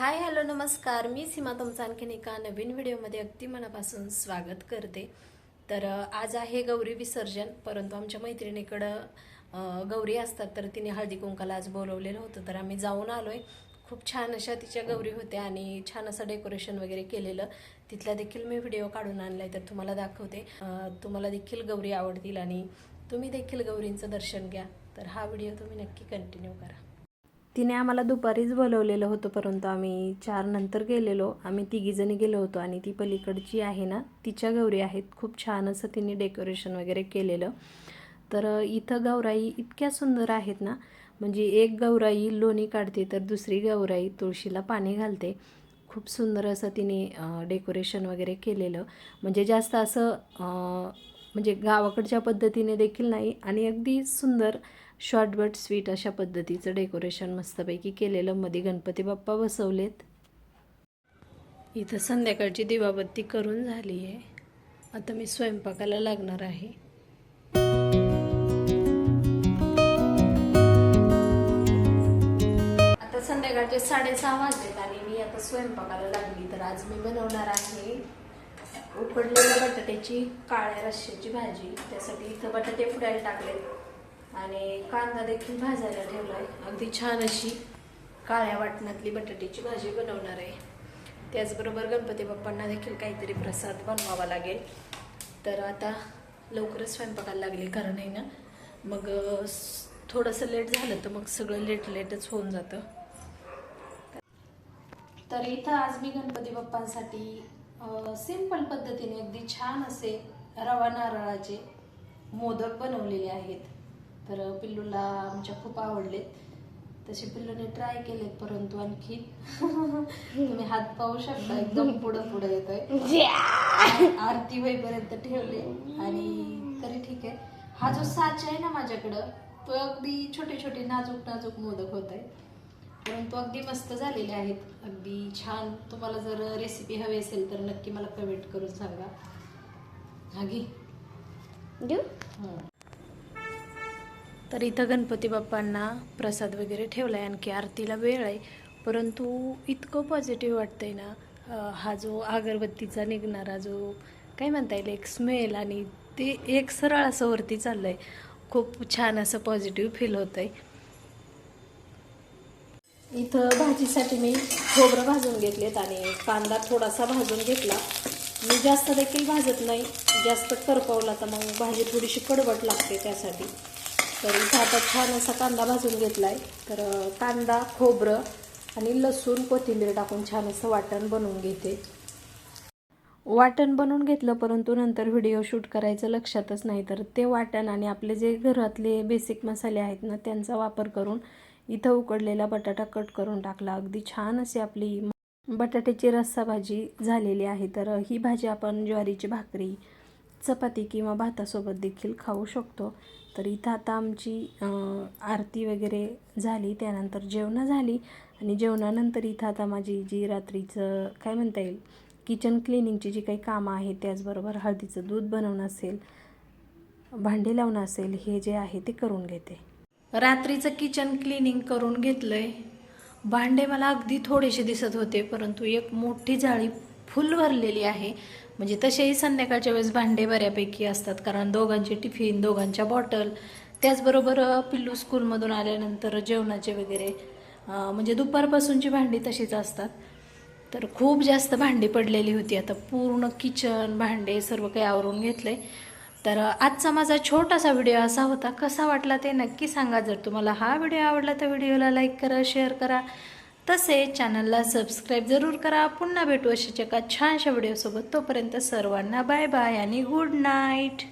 Hi hello नमस्कार. मी सीमा तुमचं आणखीन एका नवीन व्हिडिओमध्ये अगदी मनापासून स्वागत करते. तर आज आहे गौरी विसर्जन परंतु आमच्या मैत्रिणीकडं गौरी असतात तर तिने हळदी कुंकाला आज बोलवलेलं होतं. तर आम्ही जाऊन आलोय. खूप छान अशा तिच्या गौरी होत्या आणि छान असं डेकोरेशन वगैरे केलेलं. तिथला देखील मी व्हिडिओ काढून आणलाय तर तुम्हाला दाखवते. तुम्हाला देखील गौरी आवडतील आणि तुम्ही देखील गौरींचं दर्शन घ्या. तर हा व्हिडिओ तुम्ही नक्की कंटिन्यू करा. तिने आम्हाला दुपारीच बोलवलेलं होतं परंतु आम्ही चार नंतर गेलेलो. आम्ही तिघीजणी गेलो होतो आणि ती पलीकडची आहे ना तिच्या गौरी आहेत. खूप छान असं तिने डेकोरेशन वगैरे केलेलं. तर इथं गौराई इतक्या सुंदर आहेत ना म्हणजे एक गौराई लोणी काढते तर दुसरी गौराई तुळशीला पाणी घालते. खूप सुंदर असं तिने डेकोरेशन वगैरे केलेलं. म्हणजे जास्त असं म्हणजे गावाकडच्या पद्धतीने देखील नाही आणि अगदी सुंदर शॉर्ट बट स्वीट अशा पद्धतीचं डेकोरेशन मस्तपैकी केलेलं. मध्ये गणपती बाप्पा बसवलेत. इथं संध्याकाळची दिवाबत्ती करून झाली आहे आता मी स्वयंपाकाला लागणार आहे. आता संध्याकाळचे साडेसहा वाजलेत आणि मी आता स्वयंपाकाला लागली. तर आज मी बनवणार आहे उकडलेल्या बटाट्याची काळ्या रश्श्याची भाजी. त्यासाठी इथं बटाटे फुडायला टाकलेत. आणि कांदा देखील भाजायला ठेवलाय. अगदी छान अशी काळ्या वाटणातली बटाट्याची भाजी बनवणार आहे. त्याचबरोबर गणपती बाप्पांना देखील काहीतरी प्रसाद बनवावा लागेल. तर आता लवकरच स्वयंपाकाला लागले कारण आहे ना. मग थोडंसं लेट झालं तर मग सगळं लेट लेटच होऊन जातं. तर इथं आज मी गणपती बाप्पांसाठी सिंपल पद्धतीने अगदी छान असे रवा नारळाचे मोदक बनवलेले आहेत. तर पिल्लूला आमच्या खूप आवडलेत. तसे पिल्लूने ट्राय केलेत परंतु आणखी तुम्ही हात पाहू शकता एकदम पुढं पुढे येतोय. आरती होईपर्यंत ठेवले आणि तरी ठीक आहे. हा जो साच आहे ना माझ्याकडं तो अगदी छोटे छोटे नाजूक नाजूक मोदक होत आहे परंतु अगदी मस्त झालेले आहेत. अगदी छान. तुम्हाला जर रेसिपी हवी असेल तर नक्की मला कमेंट करून सांगा. हा घे. देऊ? हं. तर इथं गणपती बाप्पांना प्रसाद वगैरे ठेवला आहे आणखी आरतीला वेळ आहे. परंतु इतकं पॉझिटिव्ह वाटतं आहे ना हा जो अगरबत्तीचा निघणारा जो काय म्हणता येईल एक स्मेल आणि ते एक सरळ असं वरती चाललं आहे खूप छान असं पॉझिटिव्ह फील होतंय. इथं भाजीसाठी मी खोबरं भाजून घेतलेत आणि कांदा थोडासा भाजून घेतला. मी जास्त देखील भाजत नाही जास्त करपवला तर मग भाजी थोडीशी कडबड लागते त्यासाठी. तर इथं आता छान असा कांदा भाजून घेतला आहे तर कांदा खोबरं आणि लसूण कोथिंबीर टाकून छान असं वाटण बनवून घेते. वाटण बनवून घेतलं परंतु नंतर व्हिडिओ शूट करायचं लक्षातच नाही. तर ते वाटण आणि आपले जे घरातले बेसिक मसाले आहेत ना त्यांचा वापर करून इथं उकडलेला बटाटा कट करून टाकला. अगदी छान अशी आपली बटाट्याची रस्सा भाजी झालेली आहे. तर ही भाजी आपण ज्वारीची भाकरी चपाती किंवा भातासोबत देखील खाऊ शकतो. तर इथं आता आमची आरती वगैरे झाली त्यानंतर जेवणं झाली आणि जेवणानंतर इथं आता माझी जी रात्रीचं काय म्हणता येईल किचन क्लिनिंगची जी काही कामं आहेत त्याचबरोबर हळदीचं दूध बनवणं असेल भांडी लावणं असेल हे जे आहे ते करून घेते. रात्रीचं किचन क्लिनिंग करून घेतलं आहे भांडे मला अगदी थोडेसे दिसत होते परंतु एक मोठी जाळी फुल भरलेली आहे. म्हणजे तसेही संध्याकाळच्या वेळेस भांडे बऱ्यापैकी असतात कारण दोघांचे टिफिन दोघांच्या बॉटल त्याचबरोबर पिल्लू स्कूलमधून आल्यानंतर जेवणाचे वगैरे म्हणजे दुपारपासूनची भांडी तशीच असतात. तर खूप जास्त भांडी पडलेली होती. आता पूर्ण किचन भांडे सर्व काही आवरून घेतलंय. तर आजचा माझा छोटासा व्हिडिओ असा होता. कसा वाटला ते नक्की सांगा. जर तुम्हाला हा व्हिडिओ आवडला तर व्हिडिओला लाईक करा शेअर करा. तसेच चॅनलला सबस्क्राईब जरूर करा. पुन्हा भेटू अशाच एका छानशा व्हिडिओसोबत. तोपर्यंत सर्वांना बाय बाय आणि गुड नाईट.